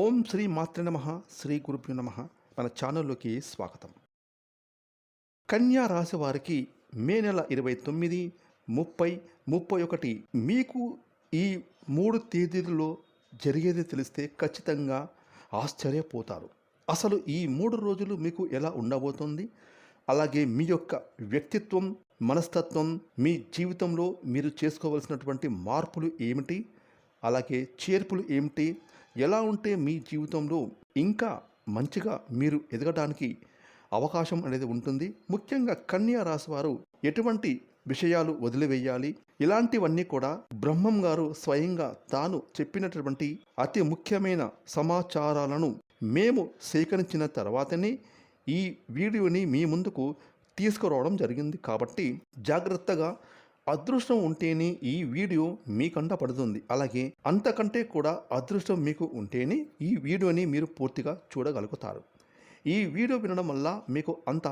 ఓం శ్రీ మాతృ నమ శ్రీ గురుభ్యు నమ. మన ఛానల్లోకి స్వాగతం. కన్యా రాశి వారికి మే నెల ఇరవై తొమ్మిది ముప్పై ముప్పై ఒకటి మీకు ఈ మూడు తేదీలలో జరిగేది తెలిస్తే ఖచ్చితంగా ఆశ్చర్యపోతారు. అసలు ఈ మూడు రోజులు మీకు ఎలా ఉండబోతుంది? అలాగే మీ యొక్క వ్యక్తిత్వం మనస్తత్వం మీ జీవితంలో మీరు చేసుకోవలసినటువంటి మార్పులు ఏమిటి? అలాగే చేర్పులు ఏమిటి? ఎలా ఉంటే మీ జీవితంలో ఇంకా మంచిగా మీరు ఎదగడానికి అవకాశం అనేది ఉంటుంది? ముఖ్యంగా కన్యా రాశి వారు ఎటువంటి విషయాలు వదిలివేయాలి? ఇలాంటివన్నీ కూడా బ్రహ్మం గారు స్వయంగా తాను చెప్పినటువంటి అతి ముఖ్యమైన సమాచారాలను మేము సేకరించిన తర్వాతనే ఈ వీడియోని మీ ముందుకు తీసుకురావడం జరిగింది. కాబట్టి జాగ్రత్తగా అదృష్టం ఉంటేనే ఈ వీడియో మీకంట పడుతుంది. అలాగే అంతకంటే కూడా అదృష్టం మీకు ఉంటేనే ఈ వీడియోని మీరు పూర్తిగా చూడగలుగుతారు. ఈ వీడియో వినడం వల్ల మీకు అంత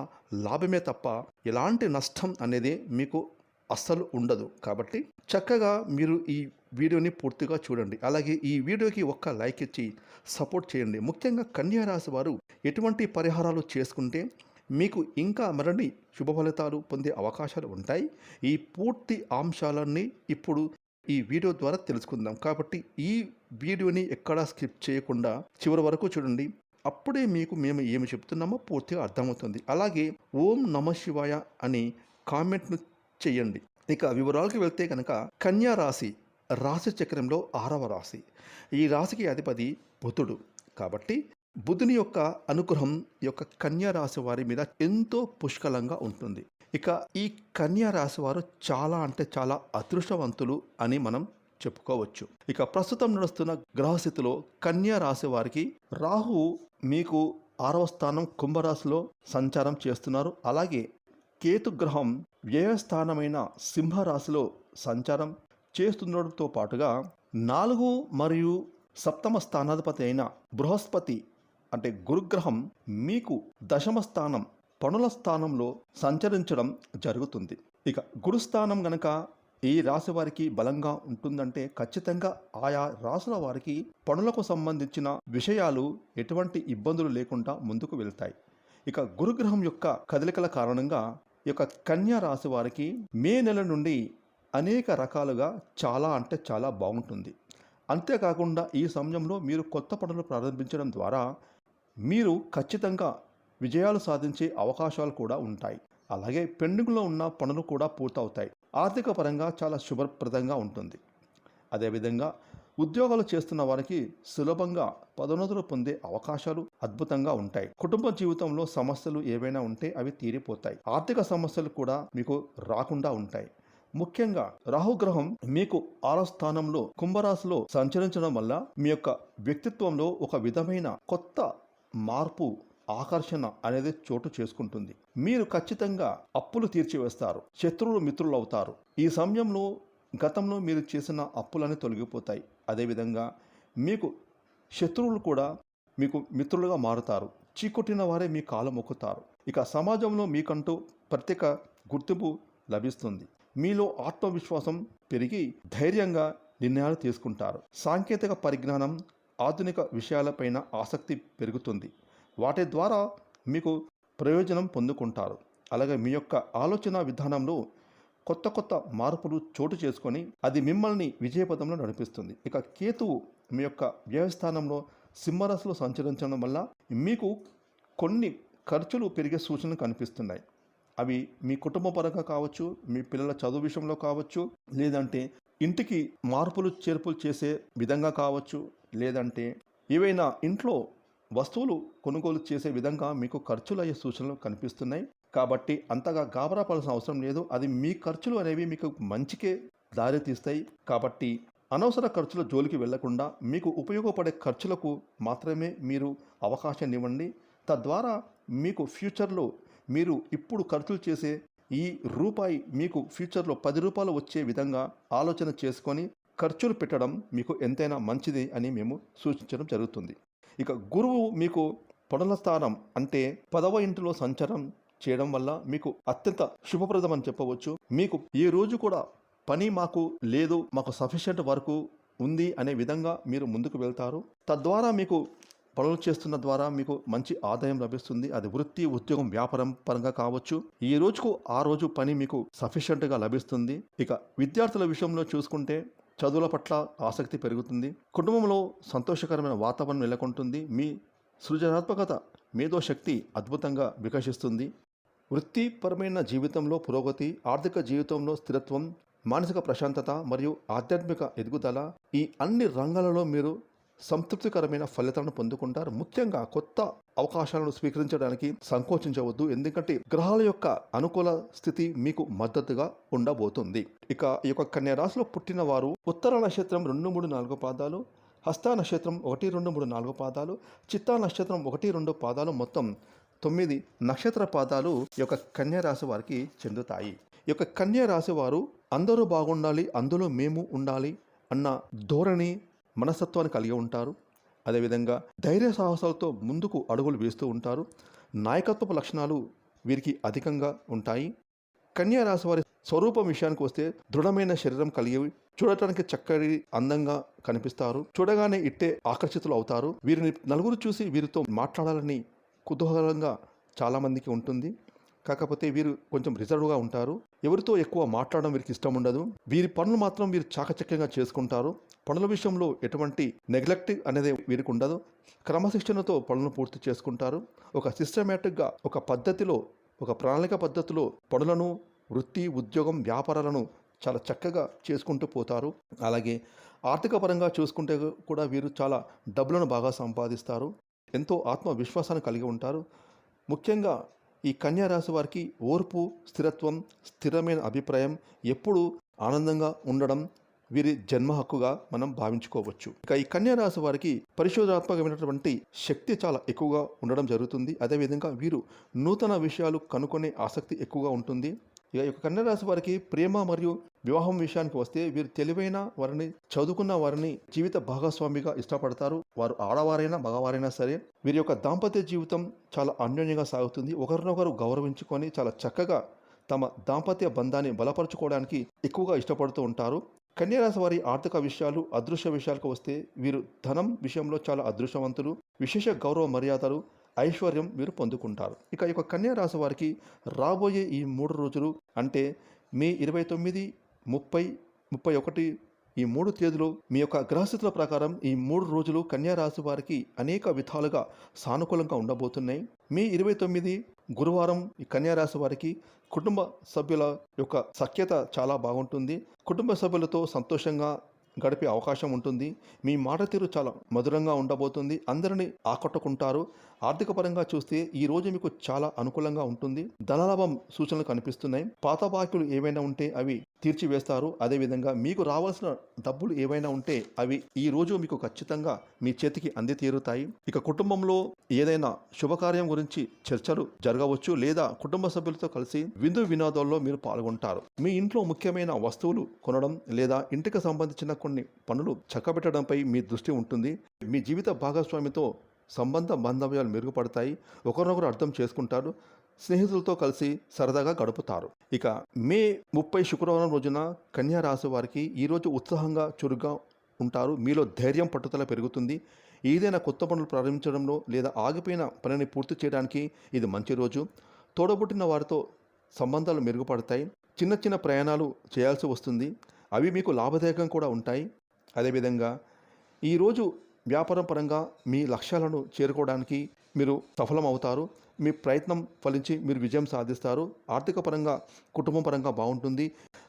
లాభమే తప్ప ఎలాంటి నష్టం అనేది మీకు అస్సలు ఉండదు. కాబట్టి చక్కగా మీరు ఈ వీడియోని పూర్తిగా చూడండి. అలాగే ఈ వీడియోకి ఒక్క లైక్ ఇచ్చి సపోర్ట్ చేయండి. ముఖ్యంగా కన్యా రాశి వారు ఎటువంటి పరిహారాలు చేసుకుంటే మీకు ఇంకా మరిన్ని శుభ ఫలితాలు పొందే అవకాశాలు ఉంటాయి. ఈ పూర్తి అంశాలన్నీ ఇప్పుడు ఈ వీడియో ద్వారా తెలుసుకుందాం. కాబట్టి ఈ వీడియోని ఎక్కడా స్కిప్ చేయకుండా చివరి వరకు చూడండి. అప్పుడే మీకు మేము ఏమి చెప్తున్నామో పూర్తిగా అర్థమవుతుంది. అలాగే ఓం నమ శివాయ అని కామెంట్ను చేయండి. ఇక వివరాలకు వెళ్తే కనుక కన్యా రాశి రాశి చక్రంలో ఆరవ రాశి. ఈ రాశికి అధిపతి బుధుడు. కాబట్టి బుధుని యొక్క అనుగ్రహం యొక్క కన్యా రాశి వారి మీద ఎంతో పుష్కలంగా ఉంటుంది. ఇక ఈ కన్యా రాశి వారు చాలా అంటే చాలా అదృష్టవంతులు అని మనం చెప్పుకోవచ్చు. ఇక ప్రస్తుతం నడుస్తున్న గ్రహస్థితిలో కన్యా రాశి వారికి రాహు మీకు ఆరవ స్థానం కుంభరాశిలో సంచారం చేస్తున్నారు. అలాగే కేతు గ్రహం వ్యయస్థానమైన సింహరాశిలో సంచారం చేస్తుండటంతో పాటుగా నాలుగు మరియు సప్తమ స్థానాధిపతి అయిన బృహస్పతి అంటే గురుగ్రహం మీకు దశమ స్థానం పనుల స్థానంలో సంచరించడం జరుగుతుంది. ఇక గురుస్థానం గనక ఈ రాశి వారికి బలంగా ఉంటుందంటే ఖచ్చితంగా ఆయా రాసుల వారికి పనులకు సంబంధించిన విషయాలు ఎటువంటి ఇబ్బందులు లేకుండా ముందుకు వెళ్తాయి. ఇక గురుగ్రహం యొక్క కదలికల కారణంగా ఈ యొక్క కన్యా రాశి వారికి మే నెల నుండి అనేక రకాలుగా చాలా అంటే చాలా బాగుంటుంది. అంతేకాకుండా ఈ సమయంలో మీరు కొత్త పనులు ప్రారంభించడం ద్వారా మీరు ఖచ్చితంగా విజయాలు సాధించే అవకాశాలు కూడా ఉంటాయి. అలాగే పెండింగ్లో ఉన్న పనులు కూడా పూర్తవుతాయి. ఆర్థిక పరంగా చాలా శుభప్రదంగా ఉంటుంది. అదేవిధంగా ఉద్యోగాలు చేస్తున్న వారికి సులభంగా పదోన్నతులు పొందే అవకాశాలు అద్భుతంగా ఉంటాయి. కుటుంబ జీవితంలో సమస్యలు ఏవైనా ఉంటే అవి తీరిపోతాయి. ఆర్థిక సమస్యలు కూడా మీకు రాకుండా ఉంటాయి. ముఖ్యంగా రాహుగ్రహం మీకు ఆరో స్థానంలో కుంభరాశిలో సంచరించడం వల్ల మీ యొక్క వ్యక్తిత్వంలో ఒక విధమైన కొత్త మార్పు ఆకర్షణ అనేది చోటు చేసుకుంటుంది. మీరు ఖచ్చితంగా అప్పులు తీర్చివేస్తారు. శత్రువులు మిత్రులు అవుతారు ఈ సమయంలో గతంలో మీరు చేసిన అప్పులన్నీ తొలగిపోతాయి. అదేవిధంగా మీకు శత్రువులు కూడా మీకు మిత్రులుగా మారుతారు. చీకొట్టిన వారే మీ కాలు మొక్కుతారు. ఇక సమాజంలో మీకంటూ ప్రత్యేక గుర్తింపు లభిస్తుంది. మీలో ఆత్మవిశ్వాసం పెరిగి ధైర్యంగా నిర్ణయాలు తీసుకుంటారు. సాంకేతిక పరిజ్ఞానం ఆధునిక విషయాలపైన ఆసక్తి పెరుగుతుంది. వాటి ద్వారా మీకు ప్రయోజనం పొందుకుంటారు. అలాగే మీ యొక్క ఆలోచన విధానంలో కొత్త కొత్త మార్పులు చోటు చేసుకొని అది మిమ్మల్ని విజయపథంలో నడిపిస్తుంది. ఇక కేతువు మీ యొక్క వ్యయస్థానంలో సింహరాశిలో సంచరించడం వల్ల మీకు కొన్ని ఖర్చులు పెరిగే సూచనలు కనిపిస్తున్నాయి. అవి మీ కుటుంబ పరంగా కావచ్చు మీ పిల్లల చదువు విషయంలో కావచ్చు లేదంటే ఇంటికి మార్పులు చేర్పులు చేసే విధంగా కావచ్చు లేదంటే ఏవైనా ఇంట్లో వస్తువులు కొనుగోలు చేసే విధంగా మీకు ఖర్చులు అయ్యే సూచనలు కనిపిస్తున్నాయి. కాబట్టి అంతగా గాబరాపడాల్సిన అవసరం లేదు. అది మీ ఖర్చులు అనేవి మీకు మంచికే దారితీస్తాయి. కాబట్టి అనవసర ఖర్చుల జోలికి వెళ్ళకుండా మీకు ఉపయోగపడే ఖర్చులకు మాత్రమే మీరు అవకాశాన్ని ఇవ్వండి. తద్వారా మీకు ఫ్యూచర్లో మీరు ఇప్పుడు ఖర్చులు చేసే ఈ రూపాయి మీకు ఫ్యూచర్లో పది రూపాయలు వచ్చే విధంగా ఆలోచన చేసుకొని ఖర్చులు పెట్టడం మీకు ఎంతైనా మంచిది అని మేము సూచించడం జరుగుతుంది. ఇక గురువు మీకు పనుల స్థానం అంటే పదవ ఇంటిలో సంచారం చేయడం వల్ల మీకు అత్యంత శుభప్రదం అని చెప్పవచ్చు. మీకు ఈ రోజు కూడా పని మాకు లేదు మాకు సఫిషియెంట్ వరకు ఉంది అనే విధంగా మీరు ముందుకు వెళ్తారు. తద్వారా మీకు పనులు చేస్తున్న ద్వారా మీకు మంచి ఆదాయం లభిస్తుంది. అది వృత్తి ఉద్యోగం వ్యాపారం పరంగా కావచ్చు. ఈ రోజుకు ఆ రోజు పని మీకు సఫిషియెంట్గా లభిస్తుంది. ఇక విద్యార్థుల విషయంలో చూసుకుంటే చదువుల పట్ల ఆసక్తి పెరుగుతుంది. కుటుంబంలో సంతోషకరమైన వాతావరణం నెలకొంటుంది. మీ సృజనాత్మకత మేధో శక్తి అద్భుతంగా వికసిస్తుంది. వృత్తిపరమైన జీవితంలో పురోగతి ఆర్థిక జీవితంలో స్థిరత్వం మానసిక ప్రశాంతత మరియు ఆధ్యాత్మిక ఎదుగుదల ఈ అన్ని రంగాలలో మీరు సంతృప్తికరమైన ఫలితాలను పొందుకుంటారు. ముఖ్యంగా కొత్త అవకాశాలను స్వీకరించడానికి సంకోచించవద్దు. ఎందుకంటే గ్రహాల యొక్క అనుకూల స్థితి మీకు మద్దతుగా ఉండబోతుంది. ఇక ఈ యొక్క కన్యా రాశిలో పుట్టిన వారు ఉత్తర నక్షత్రం రెండు మూడు నాలుగు పాదాలు హస్త నక్షత్రం ఒకటి రెండు మూడు నాలుగు పాదాలు చిత్తా నక్షత్రం ఒకటి రెండు పాదాలు మొత్తం తొమ్మిది నక్షత్ర పాదాలు ఈ యొక్క కన్యా రాశి వారికి చెందుతాయి. ఈ యొక్క కన్యా రాశి వారు అందరూ బాగుండాలి అందులో మేము ఉండాలి అన్న ధోరణి మనస్తత్వాన్ని కలిగి ఉంటారు. అదేవిధంగా ధైర్య సాహసాలతో ముందుకు అడుగులు వేస్తూ ఉంటారు. నాయకత్వపు లక్షణాలు వీరికి అధికంగా ఉంటాయి. కన్యా రాశి వారి స్వరూపం విషయానికి వస్తే దృఢమైన శరీరం కలిగి చూడటానికి చక్కటి అందంగా కనిపిస్తారు. చూడగానే ఇట్టే ఆకర్షితులు అవుతారు. వీరిని నలుగురు చూసి వీరితో మాట్లాడాలని కుతూహలంగా చాలామందికి ఉంటుంది. కాకపోతే వీరు కొంచెం రిజర్వ్గా ఉంటారు. ఎవరితో ఎక్కువ మాట్లాడడం వీరికి ఇష్టం ఉండదు. వీరి పనులు మాత్రం వీరు చాకచక్యంగా చేసుకుంటారు. పనుల విషయంలో ఎటువంటి నెగ్లెక్ట్ అనేది వీరికి ఉండదు. క్రమశిక్షణతో పనులను పూర్తి చేసుకుంటారు. ఒక సిస్టమేటిక్గా ఒక పద్ధతిలో ఒక ప్రణాళిక పద్ధతిలో పనులను వృత్తి ఉద్యోగం వ్యాపారాలను చాలా చక్కగా చేసుకుంటూ పోతారు. అలాగే ఆర్థిక పరంగా చూసుకుంటే కూడా వీరు చాలా డబ్బులను బాగా సంపాదిస్తారు. ఎంతో ఆత్మవిశ్వాసాన్ని కలిగి ఉంటారు. ముఖ్యంగా ఈ కన్యా రాశి వారికి ఓర్పు స్థిరత్వం స్థిరమైన అభిప్రాయం ఎప్పుడు ఆనందంగా ఉండడం వీరి జన్మ హక్కుగా మనం భావించుకోవచ్చు. ఇక ఈ కన్యా రాశి వారికి పరిశోధనాత్మకమైనటువంటి శక్తి చాలా ఎక్కువగా ఉండడం జరుగుతుంది. అదేవిధంగా వీరు నూతన విషయాలు కనుక్కునే ఆసక్తి ఎక్కువగా ఉంటుంది. ఇక యొక్క కన్యా రాశి వారికి ప్రేమ మరియు వివాహం విషయానికి వస్తే వీరు తెలివైన వారిని చదువుకున్న వారిని జీవిత భాగస్వామిగా ఇష్టపడతారు. వారు ఆడవారైనా మగవారైనా సరే వీరి యొక్క దాంపత్య జీవితం చాలా అన్యోన్యంగా సాగుతుంది. ఒకరినొకరు గౌరవించుకొని చాలా చక్కగా తమ దాంపత్య బంధాన్ని బలపరచుకోవడానికి ఎక్కువగా ఇష్టపడుతూ ఉంటారు. కన్యారాశి వారి ఆర్థిక విషయాలు అదృశ్య విషయాలకు వస్తే వీరు ధనం విషయంలో చాలా అదృష్టవంతులు. విశేష గౌరవ మర్యాదలు ఐశ్వర్యం వీరు పొందుకుంటారు. ఇక ఈ యొక్క కన్యా రాశి వారికి రాబోయే ఈ మూడు రోజులు అంటే మే ఇరవై తొమ్మిది ముప్పై ముప్పై ఒకటి ఈ మూడు తేదీలు మీ యొక్క గ్రహస్థితుల ప్రకారం ఈ మూడు రోజులు కన్యా రాశి వారికి అనేక విధాలుగా సానుకూలంగా ఉండబోతున్నాయి. మే ఇరవై తొమ్మిది గురువారం ఈ కన్యా రాశి వారికి కుటుంబ సభ్యుల యొక్క సఖ్యత చాలా బాగుంటుంది. కుటుంబ సభ్యులతో సంతోషంగా గడిపే అవకాశం ఉంటుంది. మీ మాట తీరు చాలా మధురంగా ఉండబోతుంది. అందరినీ ఆకట్టుకుంటారు. ఆర్థిక పరంగా చూస్తే ఈ రోజు మీకు చాలా అనుకూలంగా ఉంటుంది. ధనలాభం సూచనలు కనిపిస్తున్నాయి. పాత బాకీలు ఏవైనా ఉంటే అవి తీర్చివేస్తారు. అదేవిధంగా మీకు రావాల్సిన డబ్బులు ఏవైనా ఉంటే అవి ఈ రోజు మీకు ఖచ్చితంగా మీ చేతికి అంది తీరుతాయి ఇక కుటుంబంలో ఏదైనా శుభకార్యం గురించి చర్చలు జరగవచ్చు లేదా కుటుంబ సభ్యులతో కలిసి విందు వినోదాల్లో మీరు పాల్గొంటారు. మీ ఇంట్లో ముఖ్యమైన వస్తువులు కొనడం లేదా ఇంటికి సంబంధించిన కొన్ని పనులు చక్కబెట్టడంపై మీ దృష్టి ఉంటుంది. మీ జీవిత భాగస్వామితో సంబంధ బాంధవ్యాలు మెరుగుపడతాయి. ఒకరినొకరు అర్థం చేసుకుంటారు. స్నేహితులతో కలిసి సరదాగా గడుపుతారు. ఇక మే ముప్పై శుక్రవారం రోజున కన్యా రాశి వారికి ఈరోజు ఉత్సాహంగా చురుగ్గా ఉంటారు. మీలో ధైర్యం పట్టుదల పెరుగుతుంది. ఏదైనా కొత్త పనులు ప్రారంభించడంలో లేదా ఆగిపోయిన పనిని పూర్తి చేయడానికి ఇది మంచి రోజు. తోడబుట్టిన వారితో సంబంధాలు మెరుగుపడతాయి. చిన్న చిన్న ప్రయాణాలు చేయాల్సి వస్తుంది. అవి మీకు లాభదాయకం కూడా ఉంటాయి. అదేవిధంగా ఈరోజు వ్యాపారం పరంగా మీ లక్ష్యాలను చేరుకోవడానికి మీరు సఫలమవుతారు. మీ ప్రయత్నం ఫలించి మీరు విజయం సాధిస్తారు. ఆర్థిక పరంగా కుటుంబం పరంగా బాగుంటుంది.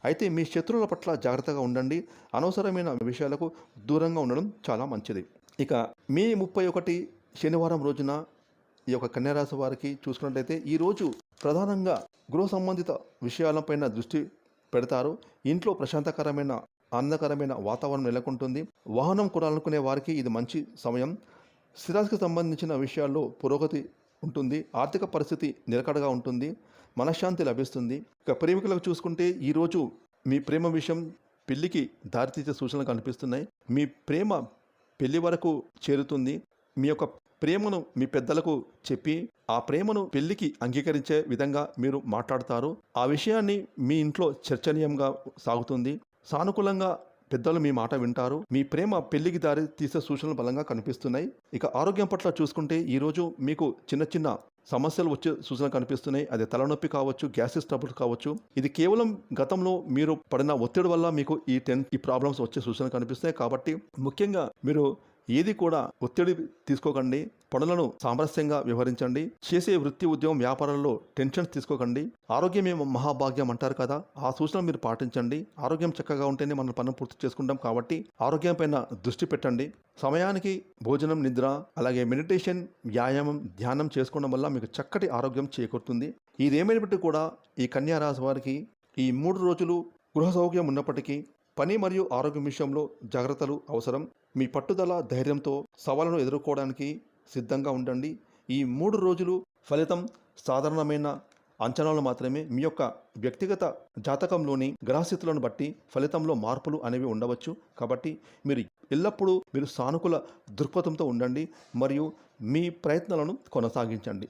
అయితే మీ శత్రువుల పట్ల జాగ్రత్తగా ఉండండి. అనవసరమైన విషయాలకు దూరంగా ఉండడం చాలా మంచిది. ఇక మే ముప్పై ఒకటి శనివారం రోజున ఈ యొక్క కన్యారాశి వారికి చూసుకున్నట్లయితే ఈరోజు ప్రధానంగా గృహ సంబంధిత విషయాలపైన దృష్టి పెడతారు. ఇంట్లో ప్రశాంతకరమైన ఆనందకరమైన వాతావరణం నెలకొంటుంది. వాహనం కొనాలనుకునే వారికి ఇది మంచి సమయం. స్థిరాస్తికి సంబంధించిన విషయాల్లో పురోగతి ఉంటుంది. ఆర్థిక పరిస్థితి నిలకడగా ఉంటుంది. మనశ్శాంతి లభిస్తుంది. ఇక ప్రేమికులకు చూసుకుంటే ఈరోజు మీ ప్రేమ విషయం పెళ్ళికి దారితీసే సూచనలు కనిపిస్తున్నాయి. మీ ప్రేమ పెళ్ళి వరకు చేరుతుంది. మీ యొక్క ప్రేమను మీ పెద్దలకు చెప్పి ఆ ప్రేమను పెళ్ళికి అంగీకరించే విధంగా మీరు మాట్లాడతారు. ఆ విషయాన్ని మీ ఇంట్లో చర్చనీయంగా సాగుతుంది. సానుకూలంగా పెద్దలు మీ మాట వింటారు. మీ ప్రేమ పెళ్ళికి దారి తీసే సూచనలు బలంగా కనిపిస్తున్నాయి. ఇక ఆరోగ్యం పట్ల చూసుకుంటే ఈరోజు మీకు చిన్న చిన్న సమస్యలు వచ్చే సూచన కనిపిస్తున్నాయి. అది తలనొప్పి కావచ్చు గ్యాసెస్ ట్రబుల్ కావచ్చు. ఇది కేవలం గతంలో మీరు పడిన ఒత్తిడి వల్ల మీకు ఈ టెన్ ఈ ప్రాబ్లమ్స్ వచ్చే సూచన కనిపిస్తున్నాయి. కాబట్టి ముఖ్యంగా మీరు ఏది కూడా ఒత్తిడి తీసుకోకండి. పనులను సామరస్యంగా వ్యవహరించండి. చేసే వృత్తి ఉద్యోగం వ్యాపారాల్లో టెన్షన్స్ తీసుకోకండి. ఆరోగ్యమే మహాభాగ్యం అంటారు కదా. ఆ సూచనలు మీరు పాటించండి. ఆరోగ్యం చక్కగా ఉంటేనే మనం పనులు పూర్తి చేసుకుంటాం కాబట్టి ఆరోగ్యం పైన దృష్టి పెట్టండి. సమయానికి భోజనం నిద్ర అలాగే మెడిటేషన్ వ్యాయామం ధ్యానం చేసుకోవడం వల్ల మీకు చక్కటి ఆరోగ్యం చేకూరుతుంది. ఇదేమైనప్పటికీ కూడా ఈ కన్యా రాశి వారికి ఈ మూడు రోజులు గృహ సౌఖ్యం ఉన్నప్పటికీ పని మరియు ఆరోగ్యం విషయంలో జాగ్రత్తలు అవసరం. మీ పట్టుదల ధైర్యంతో సవాళ్ళను ఎదుర్కోవడానికి సిద్ధంగా ఉండండి. ఈ మూడు రోజులు ఫలితం సాధారణమైన అంచనాలు మాత్రమే. మీ యొక్క వ్యక్తిగత జాతకంలోని గ్రహస్థితులను బట్టి ఫలితంలో మార్పులు అనేవి ఉండవచ్చు. కాబట్టి మీరు ఎల్లప్పుడూ మీరు సానుకూల దృక్పథంతో ఉండండి మరియు మీ ప్రయత్నాలను కొనసాగించండి.